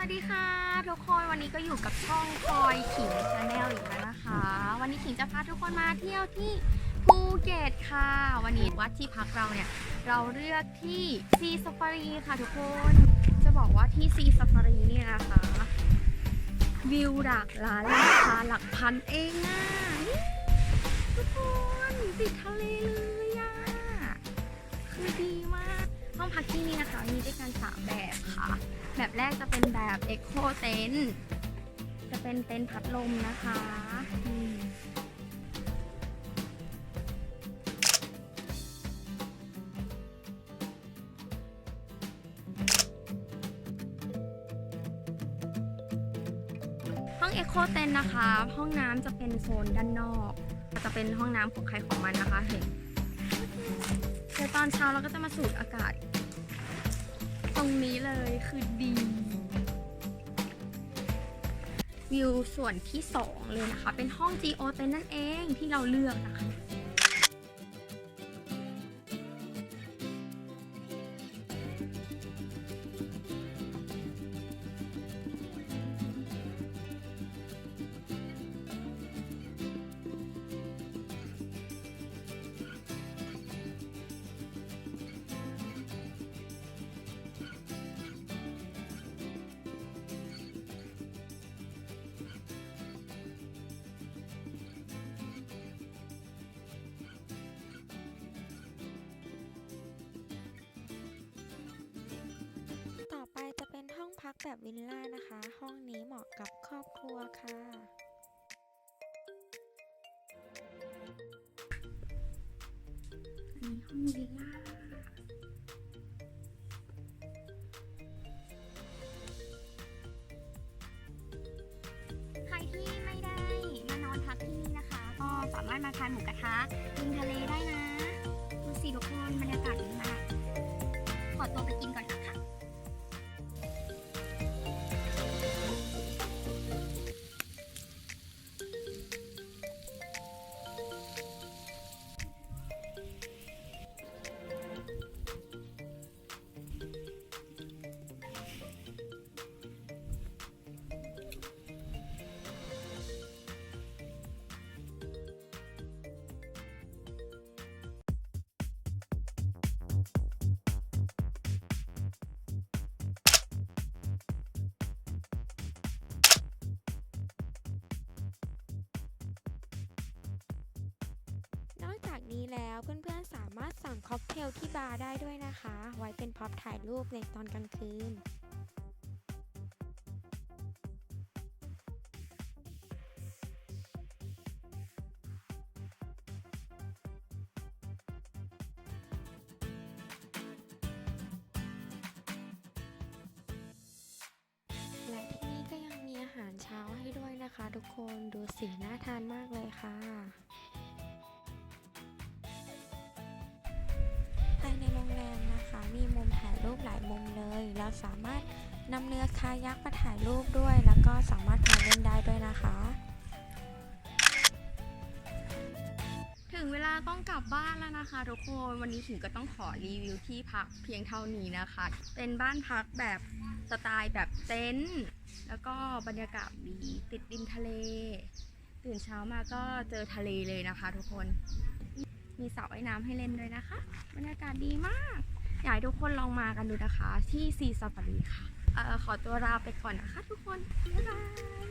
สวัสดีค่ะทุกคนวันนี้ก็อยู่กับช่องพลอยขิงชาแนลอีกแล้วนะคะ วันนี้ขิงจะพาทุกคนมาเที่ยวที่ภูเก็ตค่ะ วันนี้วัดที่พักเราเนี่ย เราเลือกที่ซีซ a ฟารีค่ะทุกคนจะบอกว่าที่ซีซ a ฟารีเนี่ยนะคะ วิวหลักล้านราคาหลักพันเองนะนี่ทุกคนติดทะเลเลยอะคือดีมากห้องพักที่นี่นะคะมีด้วยกันสามแบบค่ะ แบบแรกจะเป็นแบบ Echo Tent จะเป็นเต็นท์พัดลมนะคะห้อง Echo Tent นะคะ ห้องน้ำจะเป็นโซนด้านนอก จะเป็นห้องน้ำของใครของมันนะคะ เห็น เดี๋ยวตอนเช้าเราก็จะมาสูดอากาศ ตรงนี้เลยคือดี วิวส่วนที่ 2 เลยนะคะ เป็นห้อง GO เต็นนั่นเองที่เราเลือกนะคะ แบบวิลล่านะคะ ห้องนี้เหมาะกับครอบครัวค่ะ อันนี้ห้องวิลล่าใครที่ไม่ได้มานอนพักที่นี่นะคะ ก็สามารถมาทานหมูกระทะริมทะเลได้นะ ดูสิทุกคนบรรยากาศดีมาก นี้แล้วเพื่อนๆสามารถสั่งค็อกเทลที่บาร์ได้ด้วยนะคะ ไว้เป็นพร็อพถ่ายรูปในตอนกลางคืนและที่นี่ก็ยังมีอาหารเช้าให้ด้วยนะคะทุกคนดูสีน่าทานมากเลยค่ะ ถ่ายรูปหลายมุมเลย เราสามารถนำเรือคายักมาถ่ายรูปด้วย แล้วก็สามารถพายเล่นได้ด้วยนะคะ ถึงเวลาต้องกลับบ้านแล้วนะคะ ทุกคนวันนี้ถิงก็ต้องขอรีวิวที่พักเพียงเท่านี้นะคะ เป็นบ้านพักแบบสไตล์แบบเต็นท์แล้วก็บรรยากาศดีติดริมทะเล ตื่นเช้ามาก็เจอทะเลเลยนะคะ ทุกคนมีสระว่ายน้ำให้เล่นด้วยนะคะ บรรยากาศดีมาก อยากให้ทุกคนลองมากันดูนะคะ ที่ซีซาฟารีค่ะออขอตัวลาไปก่อนนะคะทุกคน บ๊ายบาย